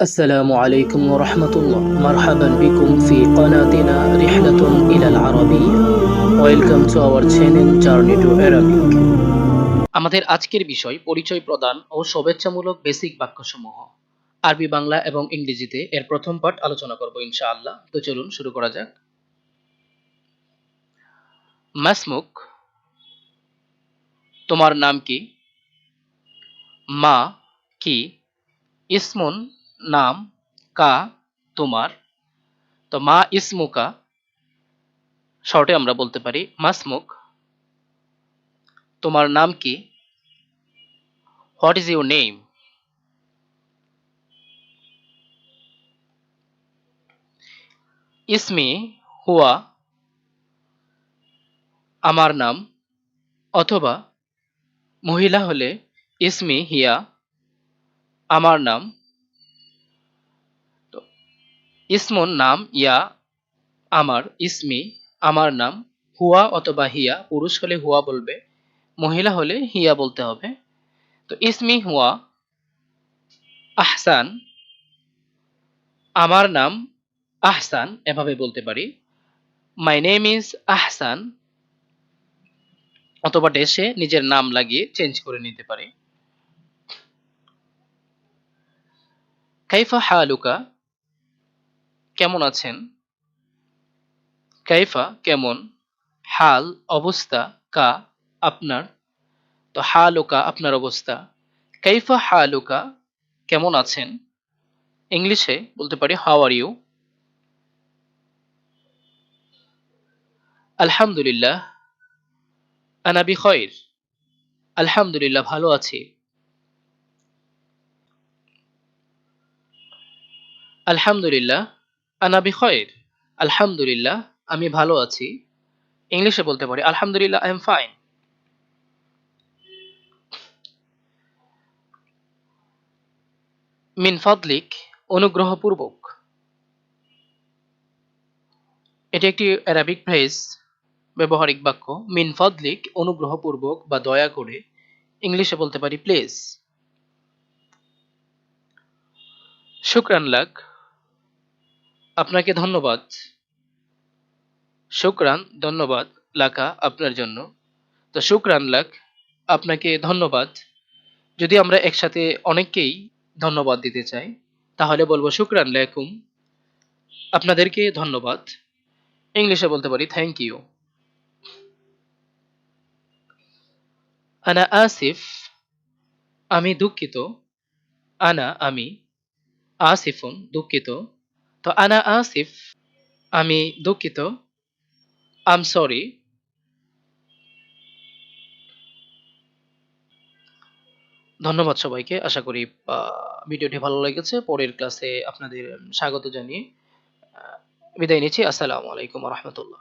السلام عليكم ورحمة الله مرحبا بكم في قناتنا رحلة إلى العربية Welcome to our channel Journey to Arabic আমাদের আজকের বিষয় পরিচয় প্রদান ও শুভেচ্ছামূলক বেসিক বাক্যসমূহ আরবি বাংলা এবং ইংরেজিতে এর প্রথম পাঠ আলোচনা করব ইনশাআল্লাহ তো চলুন শুরু করা যাক মাসমুক তোমার নাম কি মা কি ইসমুন নাম কা তোমার। তো মা ইসমুকা শর্টে আমরা বলতে পারি মাসমুক। তোমার নাম কি? হোয়াট ইজ ইউর নেম ইসমি হুয়া আমার নাম অথবা মহিলা হলে ইসমি হিয়া আমার নাম ইসমুন নাম ইয়া, আমার, ইসমি, আমার নাম, হুয়া অথবা হিয়া, পুরুষ হলে হুয়া বলবে, মহিলা হলে হিয়া বলতে হবে। তো ইসমি, হুয়া, আহসান, আমার নাম আহসান, এভাবে বলতে পারি। মাই নেম ইজ আহসান, অথবা ডেসে নিজের নাম লাগিয়ে চেঞ্জ করে নিতে পারি। কাইফা হালুকা কেমন আছেন? কাইফা, কেমন? হাল, অবস্থা, কা, আপনার? তো হালুকা আপনার অবস্থা। কাইফা হালুকা কেমন আছেন? ইংলিশে বলতে পারি, হাউ আর ইউ? আলহামদুলিল্লাহ। আনা বিখয়ের আলহামদুলিল্লাহ, ভালো আছি। আলহামদুলিল্লাহ। আনা বিখয়ের আলহামদুলিল্লাহ, আমি ভালো আছি। ইংলিশে বলতে পারি, আলহামদুলিল্লাহ, আই এম ফাইন। মিন ফাদলিক, অনুগ্রহপূর্বক। এটি একটি অ্যারাবিক ফ্রেজ ব্যবহারিক বাক্য। মিন ফাদলিক, অনুগ্রহপূর্বক বা দয়া করে ইংলিশে বলতে পারি প্লিজ শুক্রান লাক আপনাকে ধন্যবাদ। শুক্রান, ধন্যবাদ লাকা আপনার জন্য। তো শুক্রান লাক আপনাকে ধন্যবাদ। যদি আমরা একসাথে অনেককেই ধন্যবাদ দিতে চাই, তাহলে বলব শুক্রান লাকুম আপনাদেরকে ধন্যবাদ। ইংলিশে বলতে পারি থ্যাংক ইউ আনা আসিফ, আমি দুঃখিত। আনা, আমি আসিফুন দুঃখিত। তো আনা আসিফ, আমি দুঃখিত। আম সরি ধন্যবাদ সবাইকে, আশা করি ভিডিওটি ভালো লেগেছে। পরের ক্লাসে আপনাদের স্বাগত জানিয়ে বিদায় নিচ্ছি। আসসালামু আলাইকুম রহমতুল্লাহ।